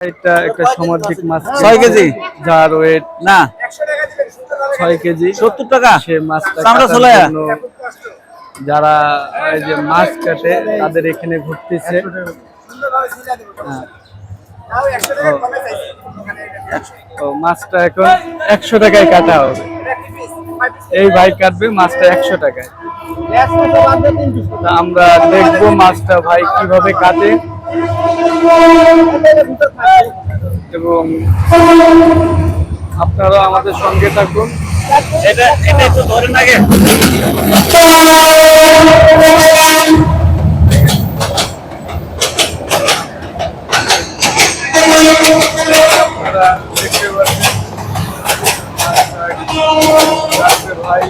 এটা একটা সামুদ্রিক মাছ ছয় কেজি? যার ওয়েট না। ছয় কেজি। সত্তর টাকা? সে মাছটা চামড়া কাটার যারা এই যে মাছ কাটে তাদের এখানে ঘুরতেছে। হ্যাঁ। তো মাছটা এখন একশো টাকায় কাটা হবে। এই ভাই কাটবে মাছটা একশো টাকায়। আমরা দেখব মাছটা ভাই কীভাবে কাটে। এবং আপনারা আমাদের সঙ্গে থাকুন। এটা এটা একটু ধরে লাগে আপনারা দেখতে পাচ্ছেন রাখবে ভাই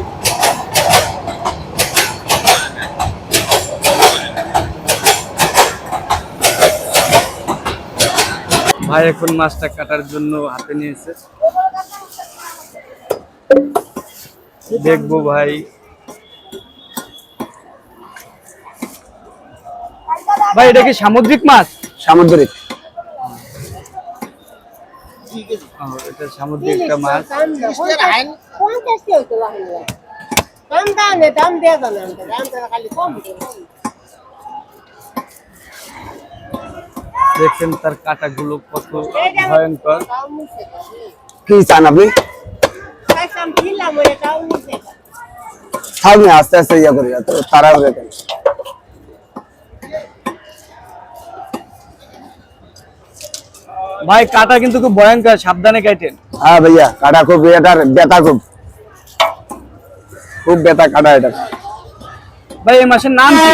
ভাই এখন মাছটা কাটার জন্য হাতে নিয়েছে। দেখব ভাই। ভাই এটা কি সামুদ্রিক মাছ? সামুদ্রিক। এটা সামুদ্রিক একটা মাছ। পঞ্চাশ হইতো বাহিনী দাম দাম দাম দেওয়া যাবে দাম দেওয়া খালি কম। দেখছেন তার কাটাগুলো কত ভয়ঙ্কর। কি চান আপনি? থাক না আস্তে আস্তে ইয়ে করি তারা কেন? ভাই কাটা কিন্তু খুব ভয়ঙ্কর সাবধানে কাটেন। হ্যাঁ ভাইয়া কাটা খুব এটার ব্যথা খুব। খুব ব্যথা কাটা এটা। ভাই এই মাসের নাম কি?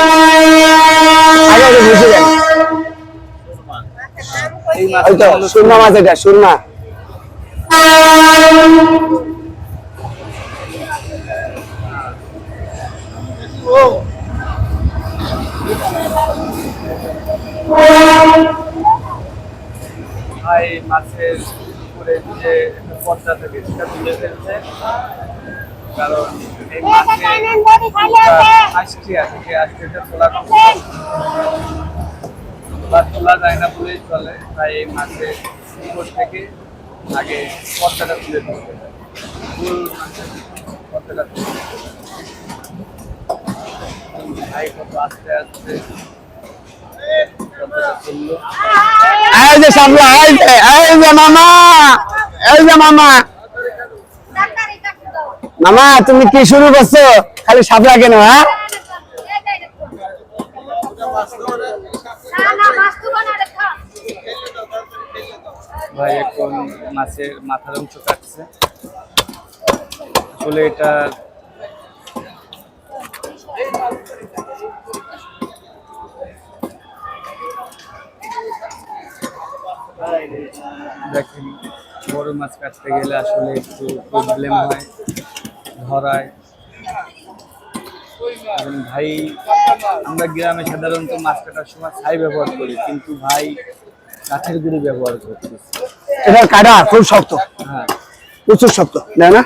আগে বুঝে ওই তো সুরমা মাছ এটা সুরমা। মাছের উপরে যে একটা পর্দা থাকে সেটা তুলে ফেলছে। কারণ এই মাছে আজকে আজকে আজকে তোলা কঠিন। বা তোলা যায় না বলেই চলে তাই এই মাছের উপর থেকে আগে পর্দাটা তুলে দিতে ফুল মাছের পর্দাটা তুলে ভাই কত আস্তে আস্তে এই যে সামলা এই যে এই যে মামা এই যে মামা মামা তুমি কি শুরু করছ খালি সাপলা কেন হ্যাঁ ভাই, এখন মাছের মাথার অংশ কাটছে। আসলে এটা দেখেন, বড় মাছ কাটতে গেলে আসলে একটু প্রবলেম হয়, ধরায়। এবং ভাই আমরা গ্রামে সাধারণত মাছ কাটার সময় ছাই ব্যবহার করি কিন্তু ভাই কাঠের গুঁড়ি ব্যবহার করতেছে। এটার কাটা খুব শক্ত। হ্যাঁ। প্রচুর শক্ত না না?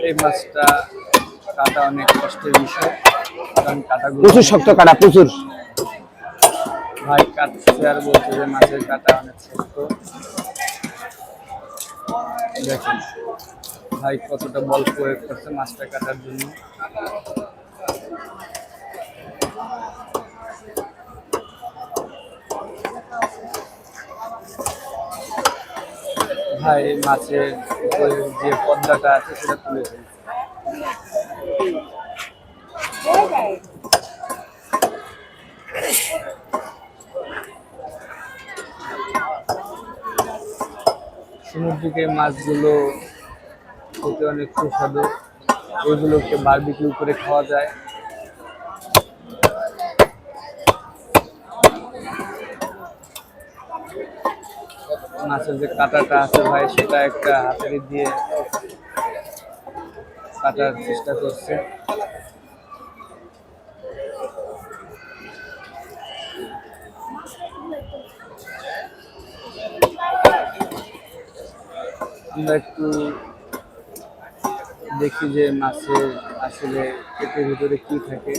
এই মাছটা কাটা অনেক কষ্টের বিষয় কারণ কাটাগুলো প্রচুর শক্ত কাটা প্রচুর। ভাই কাটছে আর বলছে যে মাছের কাটা অনেক শক্ত। দেখেন ভাই কতটা বল প্রয়োগ করছে মাছটা কাটার জন্য। ভাই মাছের যে পর্দাটা আছে সেটা তুলে সমুদ্রিক মাছগুলো খেতে অনেক সুস্বাদু। এগুলোকে বারবিকিউ করে খাওয়া যায়। মাছের যে কাঁটাটা আছে ভাই, সেটা একটা হাতারি দিয়ে কাটার চেষ্টা করছে। আমরা একটু দেখি যে মাছের আসলে পেটের ভিতরে কি থাকে।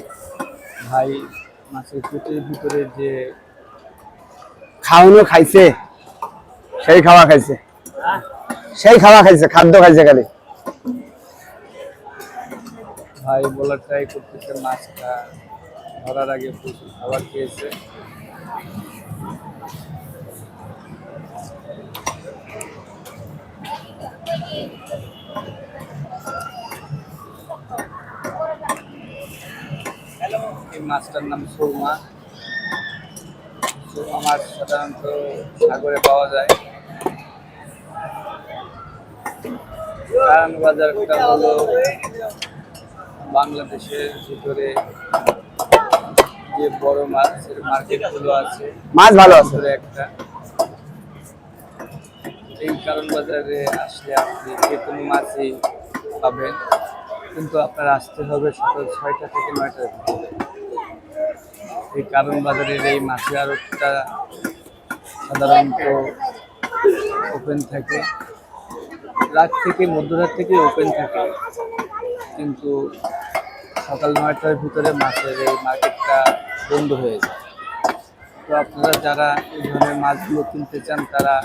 ভাই মাছের পেটের ভিতরে যে খাওয়ানো খাইছে সেই খাওয়া খাইছে। সেই খাওয়া খাইছে খাদ্য খাইছে খালি। ভাই বলার ট্রাই করতেছে মাছটা ধরার আগে প্রচুর খাবার খেয়েছে। এই মাছটার নাম সুরমা। সুরমা মাছ সাধারণত সাগরে পাওয়া যায়। কারণ বাজারটা হলো বাংলাদেশের ভিতরে যে বড় মাছের মার্কেটগুলো আছে মাছ ভালো আছে। একটা। এই কারণ বাজারে আসলে আপনি যে কোনো মাছই পাবেন কিন্তু আপনার আসতে হবে সকাল ছয়টা থেকে নয়টার ভিতরে এই কারণ বাজারের এই মাছের আড়তটা সাধারণত ওপেন থাকে। রাত থেকে, মধ্যরাত থেকে ওপেন থাকে। কিন্তু সকাল নয়টার ভিতরে মাছের এই মার্কেটটা বন্ধ হয়ে যায়। তো আপনারা যারা এই ধরনের মাছগুলো কিনতে চান, তারা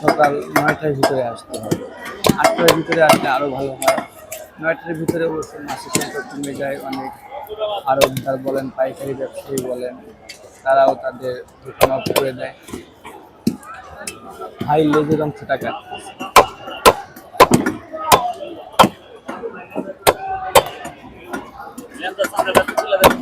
সকাল নয়টার ভিতরে আসতে হবে। আটটার ভিতরে আসলে আরও ভালো হয়। নয়টার ভিতরে অবশ্য মাছের সংখ্যা কমে যায়, অনেক আরবদার বলেন, পাইকারি ব্যবসায়ী বলেন, তারাও তাদের দোকান অফ করে দেয়। হাই লেজের অংশ টাকা লেনটা সামনে ব্যস্ত তুলে দেন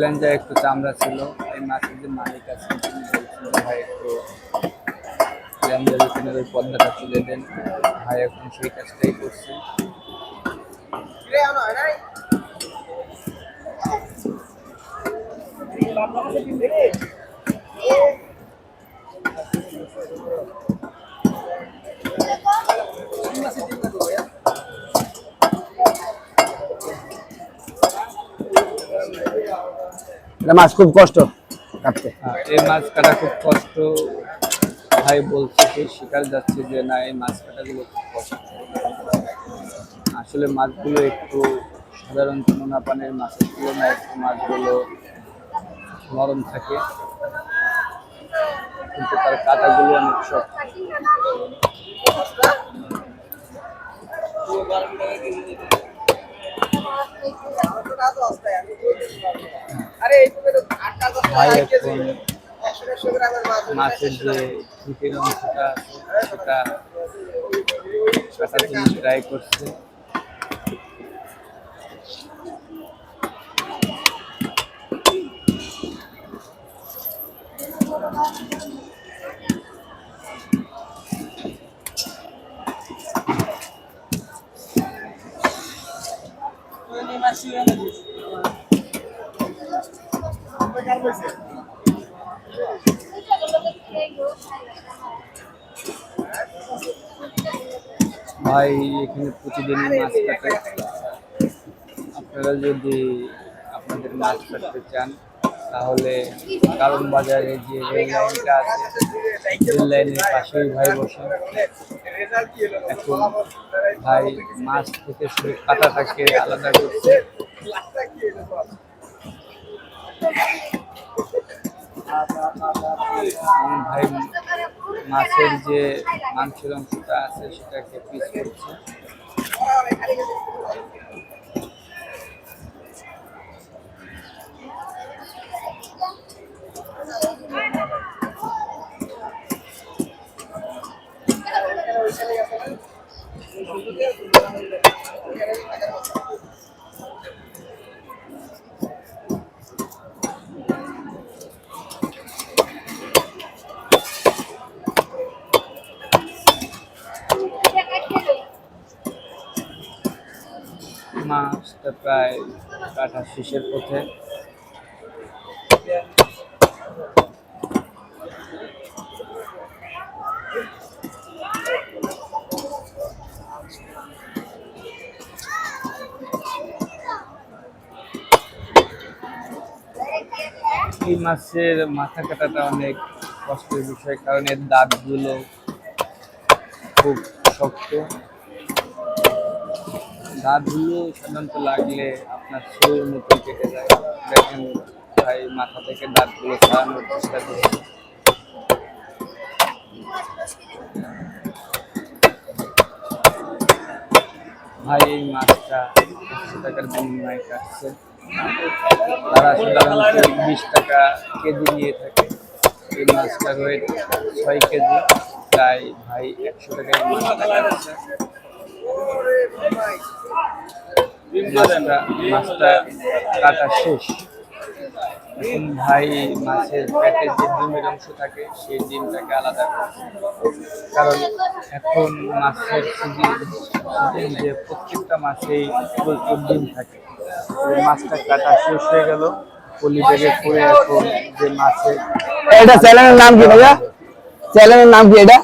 লেঞ্জা একটু চামড়া ছিল, এই মাছের যে মালিক আছে ভাই একটু লেঞ্জার ভিতরে ওই পর্দাটা তুলে দেন ভাই এখন সেই কাজটাই করছে। মাছ খুব কষ্ট কাটতে। এই মাছ কাটা খুব কষ্ট। ভাই বলছে যে শিকার যাচ্ছে যে না এই মাছ কাটাগুলো খুব কষ্ট। আসলে মাছগুলো একটু সাধারণত নোনা পানের মাছের তুলনায় একটু মাছগুলো নরম থাকে। কিন্তু তার কাটাগুলো অনেক শক্ত। ভাই এখন মাছের যে ঠুকের অংশটা সেটা কাটার জন্য ট্রাই করছে। ভাই এখানে প্রতিদিনই মাছ কাটে। আপনারা যদি আপনাদের মাছ কাটতে চান তাহলে কারণ বাজারে যে রেল লাইনটা আছে রেল লাইনের পাশেই ভাই বসে। এখন ভাই মাছ থেকে শুধু কাটাটাকে আলাদা করছে। ভাই মাছের যে মাংসের অংশটা আছে সেটাকে পিস করছে। প্রায় কাটা শেষের পথে। এই মাছের মাথা কাটাটা অনেক কষ্টের বিষয়, কারণ এর দাঁতগুলো খুব শক্ত। দাঁতগুলো সাধারণত লাগলে আপনার শরীর মতো কেটে যায়। দেখেন ভাই মাথা থেকে দাঁতগুলো ছাড়ানোর চেষ্টা করছে। ভাই, এই মাছটা একশো টাকার বিনিময়ে কাটছে। তারা সাধারণত বিশ টাকা কেজি নিয়ে থাকে। এই মাছটা ওয়েট ছয় কেজি। তাই ভাই একশো টাকায় মাছটা কাটছে। মাছটা মাছটা কাটা শেষ। এখন ভাই মাছের পেটে যে ডিমের অংশ থাকে, সেই ডিমটাকে আলাদা কারণ এখন মাছের সিজন যে প্রত্যেকটা মাছেই প্রচুর ডিম থাকে। মাছটা কাটা শেষ হয়ে গেল। পলি ব্যাগে করে এখন যে মাছের এটা চ্যানেলের নাম কি ভাইয়া? চ্যানেলের নাম কি এটা?